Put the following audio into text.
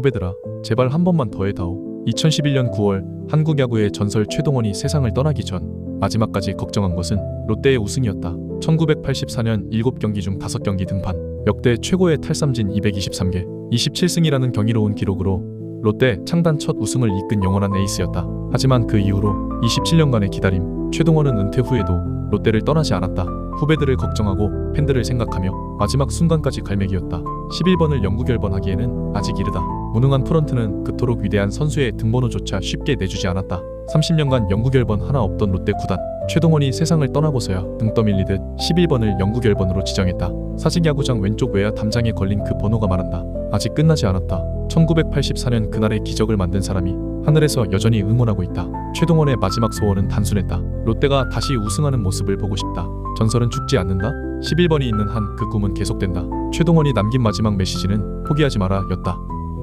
후배들아, 제발 한 번만 더 해다오. 2011년 9월 한국 야구의 전설 최동원이 세상을 떠나기 전 마지막까지 걱정한 것은 롯데의 우승이었다. 1984년 7경기 중 5경기 등판, 역대 최고의 탈삼진 223개, 27승이라는 경이로운 기록으로 롯데 창단 첫 우승을 이끈 영원한 에이스였다. 하지만 그 이후로 27년간의 기다림, 최동원은 은퇴 후에도 롯데를 떠나지 않았다. 후배들을 걱정하고 팬들을 생각하며 마지막 순간까지 갈매기였다. 11번을 영구 결번하기에는 아직 이르다. 무능한 프런트는 그토록 위대한 선수의 등번호조차 쉽게 내주지 않았다. 30년간 영구 결번 하나 없던 롯데 구단. 최동원이 세상을 떠나고서야 등 떠밀리듯 11번을 영구 결번으로 지정했다. 사직 야구장 왼쪽 외야 담장에 걸린 그 번호가 말한다. 아직 끝나지 않았다. 1984년 그날의 기적을 만든 사람이 하늘에서 여전히 응원하고 있다. 최동원의 마지막 소원은 단순했다. 롯데가 다시 우승하는 모습을 보고 싶다. 전설은 죽지 않는다. 11번이 있는 한 그 꿈은 계속된다. 최동원이 남긴 마지막 메시지는 포기하지 마라 였다.